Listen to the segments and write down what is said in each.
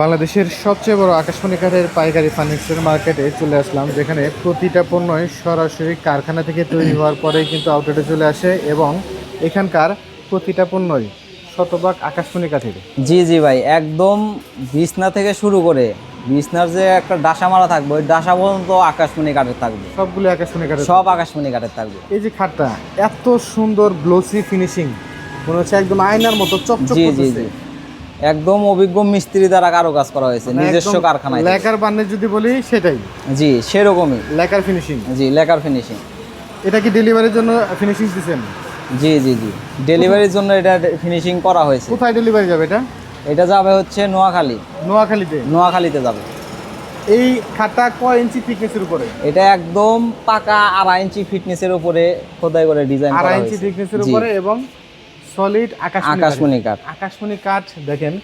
বাংলাদেশের সবচেয়ে বড় আকাশমণি কাঠের পাইকারি ফার্নিচার মার্কেটে চলে আসলাম যেখানে প্রতিটা পণ্যই সরাসরি কারখানা থেকে তৈরি হওয়ার পরেই কিন্তু আউটলেটে চলে আসে এবং এখানকার প্রতিটা পণ্যই শতভাগ আকাশমণি কাঠের। জি জি ভাই একদম বিছনা থেকে শুরু করে বিছনার যে একটা ডাসা মারা থাকবে ওই ডাসা পর্যন্ত আকাশমণি কাঠের থাকবে। সবগুলো আকাশমণি কাঠের। সব আকাশমণি কাঠের থাকবে। এই যে খাটটা এত সুন্দর গ্লোসি ফিনিশিং মনে হচ্ছে একদম আয়নার মতো চকচক জি জি। করতেছে। জি একদম অভিজ্ঞ মিস্ত্রি দ্বারা কারও কাজ করা হয়েছে মানে নিজস্ব কারখানায়। লেকার বান্নে যদি বলি সেটাই। জি সেরকমই। লেকার ফিনিশিং জি লেকার ফিনিশিং এটা কি ডেলিভারির জন্য ফিনিশিং দিচ্ছেন জি জি জি। ডেলিভারির জন্য এটা ফিনিশিং করা হয়েছে। কোথায় ডেলিভারি যাবে এটা? এটা যাবে হচ্ছে নোয়াখালী। নোয়াখালীতে? নোয়াখালীতে যাবে। এই খাটটা কয় ইঞ্চি থিকনেসের উপরে? এটা একদম পাকা আড়াই ইঞ্চি ফিটনেসের উপরে খোদাই করে ডিজাইন করা আড়াই ইঞ্চি থিকনেসের উপরে এবং সলিড আকাশমণি কাঠ। আকাশমণি কাঠ। দেখেন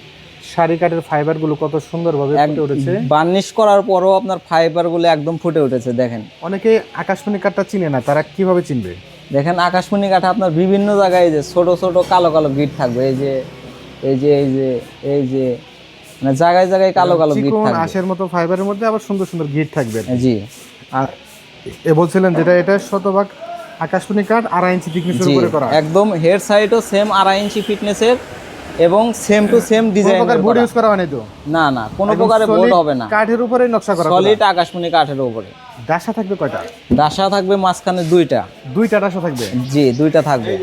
শাড়ি কাঠের ফাইবারগুলো কত সুন্দরভাবে ফুটে উঠেছে। বার্নিশ করার পরও আপনার ফাইবারগুলো একদম ফুটে উঠেছে দেখেন। অনেকে আকাশমণি কাঠটা চিনে না তারা কীভাবে চিনবে? দেখেন আকাশমণি কাঠে আপনার বিভিন্ন জায়গায় যে ছোট ছোট কালো কালো গিট থাকবে এই যে এই যে এই যে এই যে মানে জায়গায় জায়গায় কালো কালো গিট থাকবে। আশের মতো ফাইবারের মধ্যে আবার সুন্দর সুন্দর গিট থাকবে জি। আর এ বলছিলেন যেটা এটা শতভাগ আকাশমণি কাঠ আড়াই ইঞ্চি থিকনেসের উপরে করা। একদম হেড সাইডও সেম আড়াই ইঞ্চি ফিটনেসের এবং সেম টু সেম ডিজাইন প্রকার বোর্ড ইউজ করা। হয়নি তো? না না কোনো প্রকারে বোর্ড হবে না। কাঠের উপরে নকশা করা সলিড আকাশমণি কাঠের উপরে। ডাসা থাকবে কয়টা? ডাসা থাকবে মাঝখানে দুইটা। দুইটা ডাসা থাকবে? জি দুইটা থাকবে।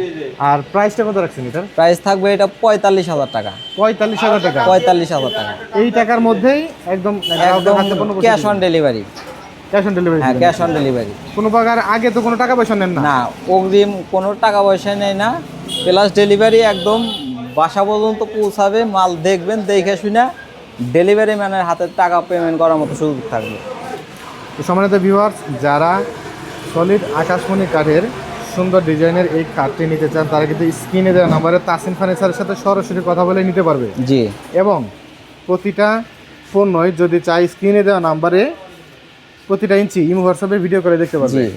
আর প্রাইসটা কত রাখছেন এটার? প্রাইস থাকবে এটা পঁয়তাল্লিশ হাজার টাকা। পঁয়তাল্লিশ হাজার টাকা। পঁয়তাল্লিশ হাজার টাকা। এই টাকার মধ্যেই একদম একদম cash on delivery cash on delivery হ্যাঁ ক্যাশ অন ডেলিভারি কোনো প্রকার আগে তো কোনো টাকা পয়সা নেন না? না অগ্রিম কোনো টাকা পয়সা নেই না। প্লাস ডেলিভারি একদম বাসা পর্যন্ত পৌঁছাবে মাল দেখবেন দেখে শুনে ডেলিভারি ম্যানের হাতে টাকা পেমেন্ট করার মতো সুযোগ থাকবে। সম্মানিত ভিউয়ার্স যারা সলিড আকাশমণি কাঠের সুন্দর ডিজাইনের এই কাঠটি নিতে চান তারা কিন্তু স্ক্রিনে দেওয়া নাম্বারে তাসিন ফার্নিচারের সাথে সরাসরি কথা বলে নিতে পারবে। জি। এবং প্রতিটা পণ্যই যদি চাই স্ক্রিনে দেওয়া নাম্বারে প্রতিটা ইঞ্চি ইমো হোয়াটসঅ্যাপে ভিডিও করে দেখতে পাচ্ছি জি।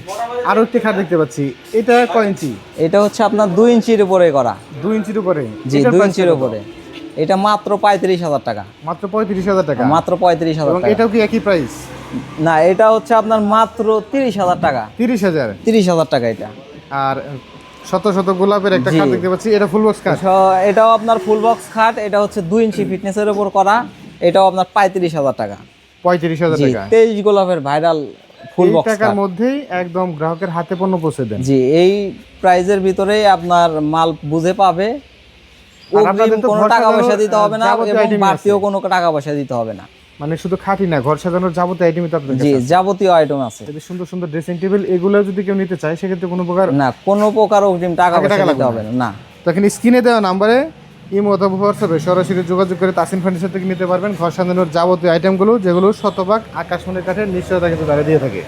আরও একটি খাট দেখতে পাচ্ছি। এটা কয় ইঞ্চি? এটা হচ্ছে আপনার দুই ইঞ্চির উপরে করা। দুই ইঞ্চির উপরে? জি দুই ইঞ্চির? উপরে। এটা মাত্র পঁয়ত্রিশ হাজার টাকা। মাত্র পঁয়ত্রিশ হাজার টাকা? মাত্র পঁয়ত্রিশ হাজার টাকা। এটাও কি একই প্রাইস না এটা হচ্ছে আপনার মাত্র তিরিশ হাজার টাকা। তিরিশ হাজার? তিরিশ হাজার টাকা এটা। আর শত শত গোলাপের একটা খাট দেখতে পাচ্ছি। এটা ফুল বক্স স- এটাও আপনার ফুল বক্স খাট। এটা হচ্ছে দুই ইঞ্চি ফিটনেসের উপর করা। এটাও আপনার পঁয়ত্রিশ হাজার টাকা। পঁয়ত্রিশ হাজার টাকা। তেইশ গোলাপের ভাইরাল ফুল বক্স টাকার মধ্যেই একদম গ্রাহকের হাতে পণ্য পৌঁছে দেন। জি এই প্রাইজের ভিতরেই আপনার মাল বুঝে পাবে। কোনো টাকা পয়সা দিতে হবে না এবং বাড়তিও কোনো টাকা পয়সা দিতে হবে না। মানে শুধু খাঁটি না ঘর সাজানোর যাবতীয় আইটেমই তো জি যাবতীয় আইটেম আছে। এই যে সুন্দর সুন্দর ড্রেসিং টেবিল এগুলো যদি কেউ নিতে চায় সেক্ষেত্রে কোনো প্রকার না কোনো প্রকার অগ্রিম টাকা পয়সা দিতে হবে না। না তখন স্ক্রিনে দেওয়া নাম্বারে ইমো অথবা হোয়াটসঅ্যাপে সরাসরি যোগাযোগ করে তাসিন ফার্নিচার থেকে নিতে পারবেন ঘর সাজানোর যাবতীয় আইটেমগুলো যেগুলো শতভাগ আকাশমণির কাঠের নিশ্চয়তা কিন্তু তারা দিয়ে থাকে।